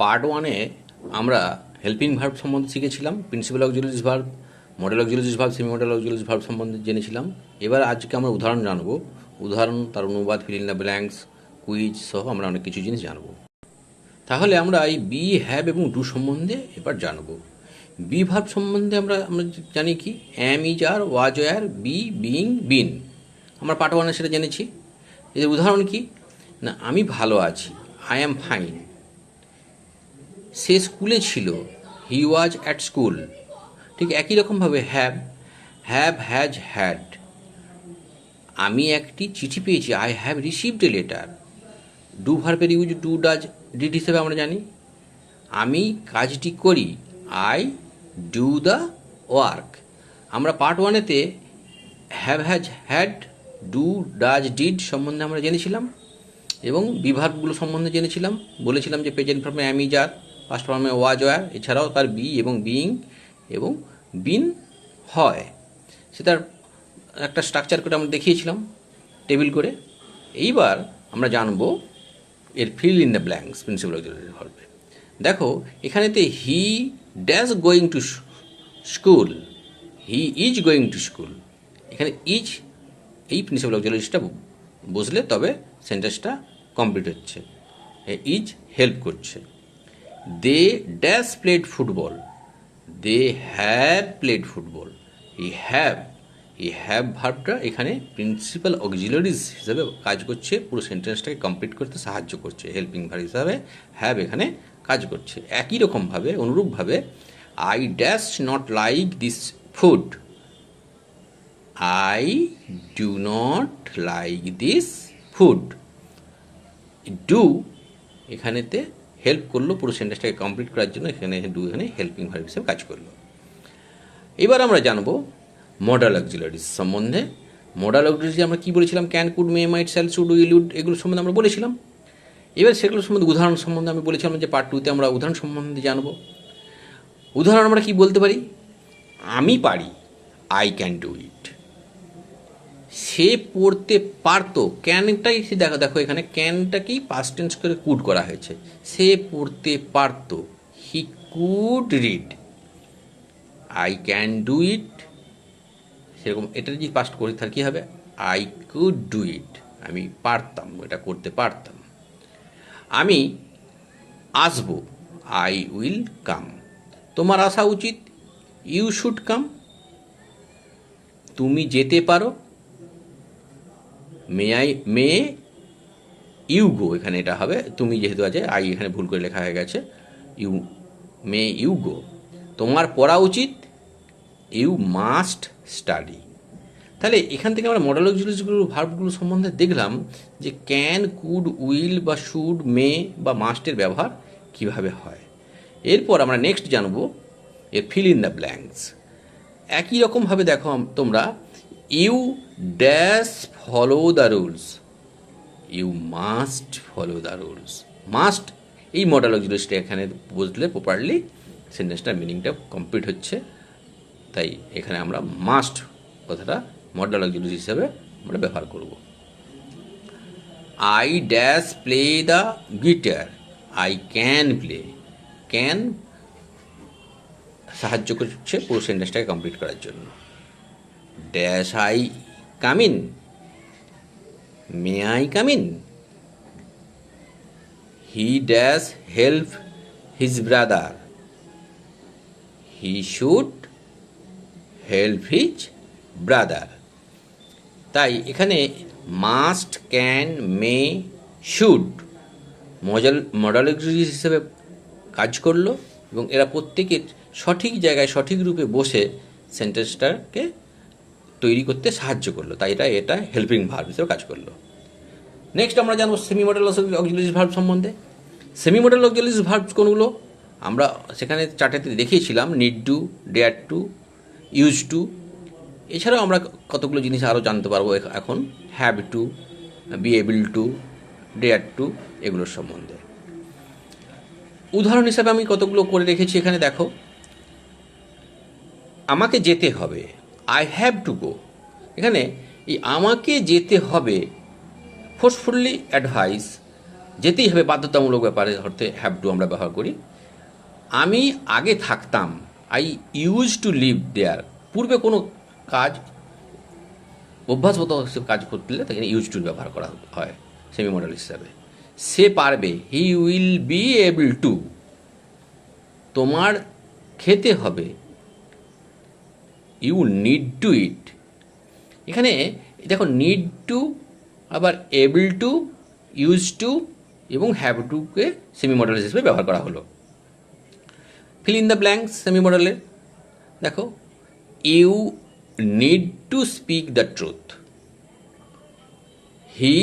Part ওয়ানে আমরা helping verb সম্বন্ধে শিখেছিলাম principal auxiliaries verb modal auxiliaries verb semi modal auxiliaries verb সম্বন্ধে জেনেছিলাম। এবার আজকে আমরা উদাহরণ জানব। উদাহরণ, তার অনুবাদ fill in the blanks quiz সহ আমরা অনেক কিছু জিনিস জানব। তাহলে আমরা এই বি হ্যাভ এবং ডু সম্বন্ধে এবার জানব। বি ভার্ব সম্বন্ধে আমরা আমরা জানি কি? Am is are was R be being been আমরা ওয়ানে সেটা জেনেছি। এর উদাহরণ কি? না, আমি ভালো আছি আই অ্যাম ফাইন সে স্কুলে ছিল। হি ওয়াজ অ্যাট স্কুল ঠিক একই রকমভাবে হ্যাভ হ্যাভ হ্যাজ হ্যাড আমি একটি চিঠি পেয়েছি। I have received a letter do ভার্বের ইউজ ডু ডাজ ডিড হিসেবে আমরা জানি। আমি কাজটি করি। আই ডু দ্য ওয়ার্ক আমরা part ওয়ানেতে have has had do does did সম্বন্ধে আমরা জেনেছিলাম এবং বিভাগগুলো সম্বন্ধে জেনেছিলাম। বলেছিলাম যে প্রেজেন্ট ফর্মে অ্যামি যার। পাস্ট ফর্মে ওয়াজ ওয়ার এছাড়াও তার বি এবং বিইং এবং বিন হয়। সে তার একটা স্ট্রাকচার করে আমরা দেখিয়েছিলাম টেবিল করে। এইবার আমরা জানব এর fill in the blanks principal auxiliary ভার্বে দেখো, এখানেতে he dash going to school he is going to school এখানে ইজ এই প্রিন্সিপাল অক্সিলারিসটা বসলে তবে সেন্টেন্সটা কমপ্লিট হচ্ছে। ইজ হেল্প করছে। They dash played football they have played football এই হ্যাভ এই হ্যাভ ভার্বটা এখানে প্রিন্সিপাল অক্সিলারিজ হিসাবে কাজ করছে। পুরো সেন্টেন্সটাকে কমপ্লিট করতে সাহায্য করছে। হেল্পিং ভার্ব হিসাবে হ্যাভ এখানে কাজ করছে। একই রকমভাবে, অনুরূপভাবে I dash not like this food I do not like this food do এখানেতে হেল্প করল, পুরো সেন্টেন্সটাকে কমপ্লিট করার জন্য এখানে ডু এখানে হেল্পিং ভার্ব হিসেবে কাজ করল। এবার আমরা জানব মডাল অক্সিলারিজ সম্বন্ধে। মডাল অক্সিলারিজ আমরা কী বলেছিলাম? Can could may might shall should will would এগুলো সম্বন্ধে আমরা বলেছিলাম। এবার সেগুলো সম্বন্ধে, উদাহরণ সম্বন্ধে আমি বলেছিলাম যে পার্ট টুতে আমরা উদাহরণ সম্বন্ধে জানব। উদাহরণ আমরা কি বলতে পারি? আমি পারি আই ক্যান ডু ইট সে পড়তে পারতো। ক্যানটাই, সে দেখো দেখো এখানে ক্যানটাকেই পাস্ট টেন্স করে কুড করা হয়েছে। সে পড়তে পারতো। He could read I can do it সেরকম, এটা যদি পাস্ট করি, তাহলে কী হবে? আই কুড ডু ইট আমি পারতাম, এটা করতে পারতাম। আমি আসব। আই উইল কাম তোমার আসা উচিত। ইউ শুড কাম তুমি যেতে পারো। May I may you go এখানে এটা হবে। তুমি যেহেতু আছে আই এখানে ভুল করে লেখা হয়ে গেছে। ইউ মে ইউ গো তোমার পড়া উচিত। ইউ মাস্ট স্টাডি তাহলে এখান থেকে আমরা মডেল অক্সিলারিজগুলো ভার্বগুলো সম্বন্ধে দেখলাম যে ক্যান কুড উইল বা শুড মে বা মাস্টের ব্যবহার কীভাবে হয়। এরপর আমরা নেক্সট জানব এর ফিল ইন দ্য ব্ল্যাঙ্কস একই রকমভাবে দেখো তোমরা you dash follow the rules you must follow the rules must এই মডেল অক্সিলারিজটা এখানে বুঝলে প্রপারলি সেন্টেন্সটার মিনিংটা কমপ্লিট হচ্ছে। তাই এখানে আমরা মাস্ট কথাটা মডেল অক্সিলারি হিসাবে আমরা ব্যবহার করব। I dash play the guitar I can play can সাহায্য করছে পুরো সেন্টেন্সটাকে কমপ্লিট করার জন্য। Dash I come in may I come in. He dash help his brother. He should help his brother. তাই এখানে must, can, may, should modal modal হিসেবে কাজ করল এবং এরা প্রত্যেকের সঠিক জায়গায় সঠিক রূপে বসে সেন্টেন্সটাকে তৈরি করতে সাহায্য করল। তাই এটা এটা হেল্পিং ভার্ব হিসেবে কাজ করল। নেক্সট আমরা জানব সেমি মডেল অক্সিলারিজ ভার্ব সম্বন্ধে। সেমি মডেল অক্সিলারিজ ভার্ব কোনগুলো? আমরা সেখানে চারটাতে দেখিয়েছিলাম need to dare to use to এছাড়াও আমরা কতগুলো জিনিস আরও জানতে পারব এখন। Have to be able to dare to এগুলোর সম্বন্ধে। উদাহরণ হিসাবে আমি কতগুলো করে রেখেছি এখানে দেখো। আমাকে যেতে হবে। আই হ্যাভ টু গো এখানে এই আমাকে যেতে হবে ফোর্সফুলি অ্যাডভাইস যেতেই হবে বাধ্যতামূলক ব্যাপারে, অর্থে হ্যাভ টু আমরা ব্যবহার করি। আমি আগে থাকতাম I use to live there পূর্বে কোনো কাজ, অভ্যাসগত কাজ করতে তাকে ইউজ টু ব্যবহার করা হয় সেমি মডেল হিসাবে। সে পারবে he will be able to তোমার খেতে হবে ইউ নিড টু ইট এখানে, দেখো নিড টু আবার এবল টু ইউজ টু এবং হ্যাভ টুকে সেমি মডেল হিসেবে ব্যবহার করা হলো। Fill in the blanks semi মডেলের দেখো you need to speak the truth he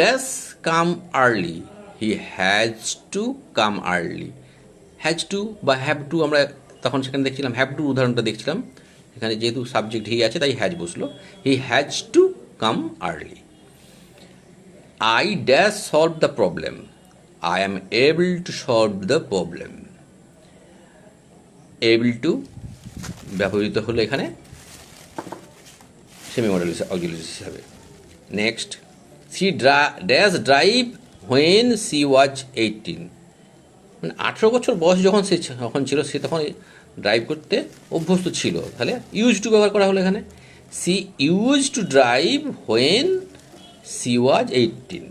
does come early he has to come early has to বা হ্যাভ টু আমরা তখন সেখানে দেখছিলাম হ্যাভ টু উদাহরণটা দেখছিলাম। এখানে যেহেতু সাবজেক্ট হি আছে, তাই হ্যাজ বসল। He has to come early I dash solve the problem I am able to solve the problem able to ব্যবহৃত হলো এখানে সেমি মডেল হিসাবে। Next she ড্রা dash drive when she was eighteen মানে আঠেরো বছর বয়স যখন সে যখন ছিল, সে তখন ড্রাইভ করতে অভ্যস্ত ছিল। তাহলে ইউজ টু ব্যবহার করা হলো এখানে। She use to drive when she was eighteen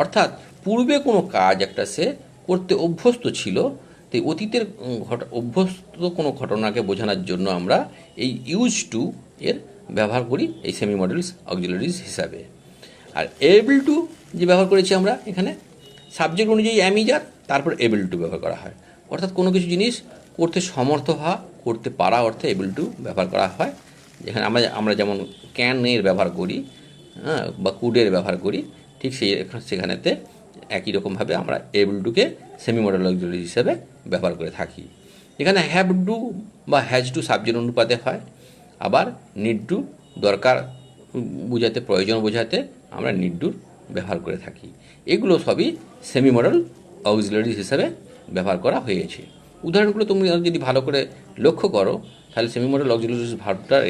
অর্থাৎ পূর্বে কোনো কাজ একটা সে করতে অভ্যস্ত ছিল, তাই অতীতের ঘট, অভ্যস্ত কোনো ঘটনাকে বোঝানোর জন্য আমরা এই ইউজ টু এর ব্যবহার করি এই সেমি মডেলস অক্সিলারিজ হিসাবে। আর এবল টু যে ব্যবহার করেছি আমরা এখানে সাবজেক্ট অনুযায়ী অ্যামিজার তারপর এবল টু ব্যবহার করা হয়। অর্থাৎ কোনো কিছু জিনিস করতে সমর্থ হওয়া, করতে পারা অর্থে এবল টু ব্যবহার করা হয়। যেখানে আমরা আমরা যেমন ক্যানের ব্যবহার করি হ্যাঁ বা কুডের ব্যবহার করি, ঠিক সেই সেখানেতে একই রকমভাবে আমরা এবল টুকে সেমি মডেল অক্সিলারি হিসেবে ব্যবহার করে থাকি। এখানে হ্যাভ ডু বা হ্যাজ টু সাবজেক্ট অনুপাতে হয়। আবার নিড টু দরকার বোঝাতে, প্রয়োজন বোঝাতে আমরা নিড টুর ব্যবহার করে থাকি। এগুলো সবই সেমি মডেল অক্সিলারি হিসেবে ব্যবহার করা হয়েছে। উদাহরণগুলো তুমি যদি ভালো করে লক্ষ্য করো, তাহলে সেমি মডেল অক্সিলারি ভার্বটার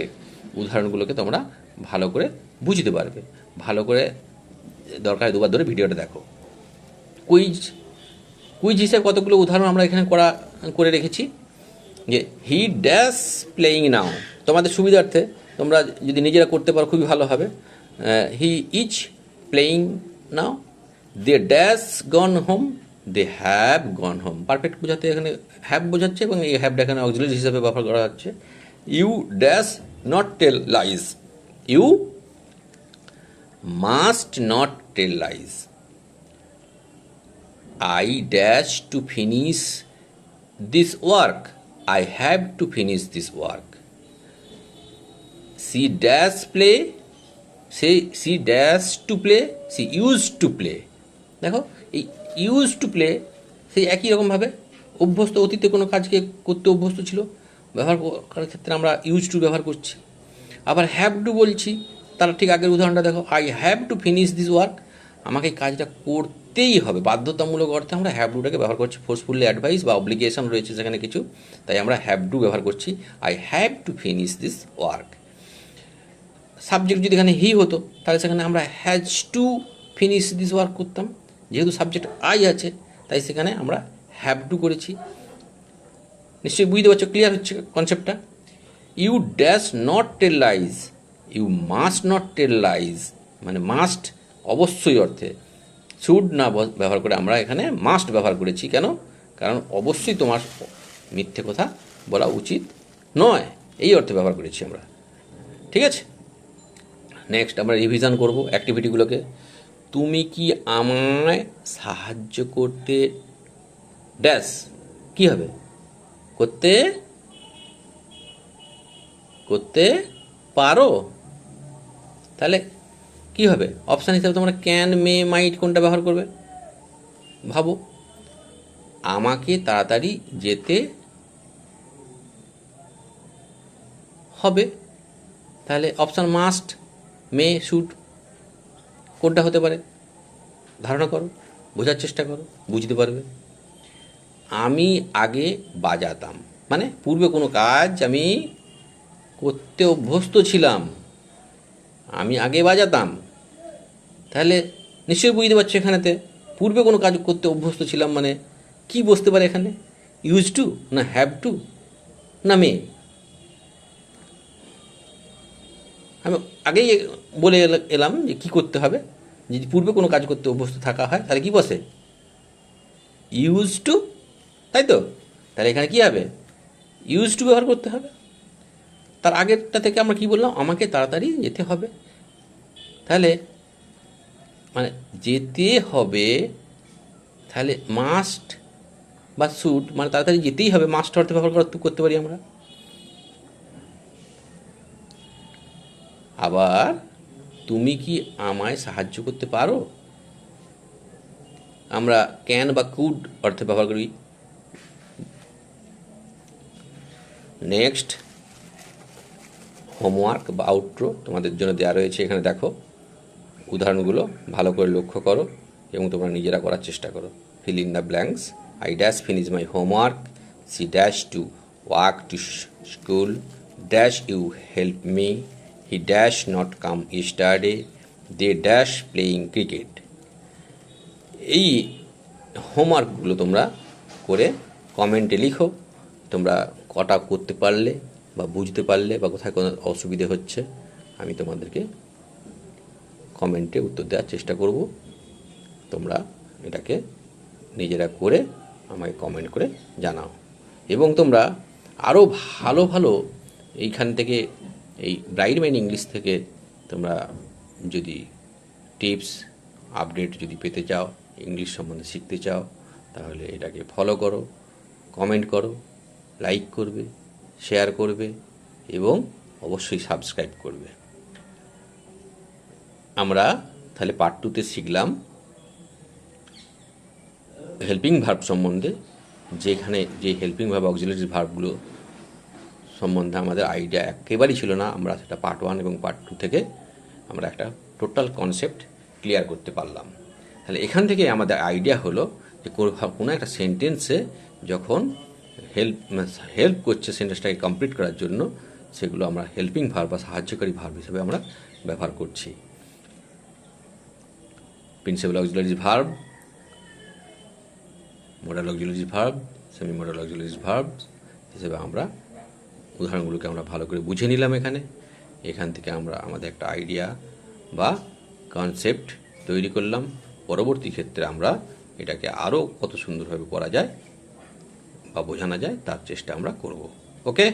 উদাহরণগুলোকে তোমরা ভালো করে বুঝতে পারবে। ভালো করে দরকার দুবার ধরে ভিডিওটা দেখো। কুইজ কুইজ হিসেবে কতগুলো উদাহরণ আমরা এখানে করা, করে রেখেছি? যে হি ড্যাশ প্লেয়িং নাও তোমাদের সুবিধার্থে তোমরা যদি নিজেরা করতে পারো, খুবই ভালো হবে। He is playing now they dash gone home they have gone home perfect বোঝাতে এখানে হ্যাভ বোঝাচ্ছে এবং এই হ্যাভটা এখানে অক্সিলারি হিসাবে ব্যবহার করা হচ্ছে। You dash not tell lies you must not tell lies I dash to finish this work I have to finish this work she dash play She, she dash to play. She used to play. দেখো use to play সেই একই রকমভাবে অভ্যস্ত অতীতে কোনো কাজকে করতে অভ্যস্ত ছিল, ব্যবহার করার ক্ষেত্রে আমরা ইউজ টু ব্যবহার করছি। আবার হ্যাভ টু বলছি, তার ঠিক আগের উদাহরণটা দেখো I have to finish this work আমাকে কাজটা করতেই হবে। বাধ্যতামূলক অর্থে আমরা হ্যাভ ডুটাকে ব্যবহার করছি। ফোর্সফুলি অ্যাডভাইস বা অব্লিগেশন রয়েছে সেখানে কিছু, তাই আমরা হ্যাভ টু ব্যবহার করছি। I have to finish this work subject যদি এখানে হি হতো, তাহলে সেখানে আমরা has to finish this work করতাম। যেহেতু সাবজেক্ট আই আছে, তাই সেখানে আমরা হ্যাভ টু করেছি। নিশ্চয়ই বুঝতে পারছ ক্লিয়ার হচ্ছে কনসেপ্টটা you dash not tell lies you must not tell lies মানে মাস্ট অবশ্যই অর্থে। শুড না ব্যবহার করে আমরা এখানে মাস্ট ব্যবহার করেছি। কেন? কারণ অবশ্যই তোমার মিথ্যে কথা বলা উচিত নয়। এই অর্থে ব্যবহার করেছি আমরা। ঠিক আছে? নেক্সট আমরা রিভিশন করব অ্যাক্টিভিটিগুলোকে তুমি কি আমায় সাহায্য করতে ড্যাশ কি হবে? করতে করতে পারো? তাহলে কি হবে? অপশান হিসাবে তোমরা ক্যান মে মাইট কোনটা ব্যবহার করবে? ভাবো। আমাকে তাড়াতাড়ি যেতে হবে। তাহলে অপশান মাস্ট মে শুড কোনটা হতে পারে? ধারণা করো, বোঝার চেষ্টা করো, বুঝতে পারবে। আমি আগে বাজাতাম মানে পূর্বে কোনো কাজ আমি করতে অভ্যস্ত ছিলাম, আমি আগে বাজাতাম। তাহলে নিশ্চয়ই বুঝতে পারছ এখানেতে, পূর্বে কোনো কাজ করতে অভ্যস্ত ছিলাম মানে কি বসতে পারে এখানে? ইউজ টু না হ্যাভ টু না মে আমি আগেই বলে এল- এলাম যে কী করতে হবে? যদি পূর্বে কোনো কাজ করতে অভ্যস্ত থাকা হয়, তাহলে কি বসে? ইউজ টু তাই তো? তাহলে এখানে কি হবে? ইউজ টু ব্যবহার করতে হবে। তার আগেরটা থেকে আমরা কি বললাম? আমাকে তাড়াতাড়ি যেতে হবে। তাহলে মানে যেতে হবে, তাহলে মাস্ট বা শুট মানে তাড়াতাড়ি যেতেই হবে। মাস্ট অর্থে ব্যবহার করতে পারি আমরা। আবার তুমি কি আমায় সাহায্য করতে পারো? আমরা ক্যান বা কুড অর্থে ব্যবহার করি। নেক্সট হোমওয়ার্ক বা আউটরো তোমাদের জন্য দেওয়া রয়েছে এখানে দেখো। উদাহরণগুলো ভালো করে লক্ষ্য করো এবং তোমরা নিজেরা করার চেষ্টা করো। Fill in the blanks I dash finish my homework she dash to work to school dash you help me he dash not come Saturday they dash playing cricket এই হোমওয়ার্কগুলো তোমরা করে কমেন্টে লিখো। তোমরা কটা করতে পারলে বা বুঝতে পারলে বা কোথায় কোনো অসুবিধে হচ্ছে, আমি তোমাদেরকে কমেন্টে উত্তর দেওয়ার চেষ্টা করব। তোমরা এটাকে নিজেরা করে আমাকে কমেন্ট করে জানাও। এবং তোমরা আরও ভালো ভালো এইখান থেকে এই ব্রাইট মাইন ইংলিশ থেকে তোমরা যদি টিপস, আপডেট যদি পেতে চাও, ইংলিশ সম্বন্ধে শিখতে চাও, তাহলে এটাকে ফলো করো কমেন্ট করো লাইক করবে শেয়ার করবে এবং অবশ্যই সাবস্ক্রাইব করবে। আমরা তাহলে পার্ট টুতে শিখলাম হেল্পিং ভার্ব সম্বন্ধে, যেখানে যে হেল্পিং ভার্ব অক্সিলারি ভার্বগুলো সম্বন্ধে আমাদের আইডিয়া একেবারেই ছিল না। আমরা সেটা পার্ট ওয়ান এবং পার্ট টু থেকে আমরা একটা টোটাল কনসেপ্ট ক্লিয়ার করতে পারলাম। তাহলে এখান থেকে আমাদের আইডিয়া হলো যে কোনো- একটা সেন্টেন্সে যখন হেল্প হেল্প করছে সেন্টেন্সটাকে কমপ্লিট করার জন্য, সেগুলো আমরা হেল্পিং ভার্ব বা সাহায্যকারী ভার্ব হিসেবে আমরা ব্যবহার করছি। Principal auxiliaries verb modal auxiliaries verb semi modal auxiliaries verb হিসেবে আমরা উদাহরণগুলোকে আমরা ভালো করে বুঝে নিলাম এখানে। এখান থেকে আমরা আমাদের একটা আইডিয়া বা কনসেপ্ট তৈরি করলাম। পরবর্তী ক্ষেত্রে আমরা এটাকে আরও কত সুন্দরভাবে করা যায় বা বোঝানো যায়, তার চেষ্টা আমরা করব। ওকে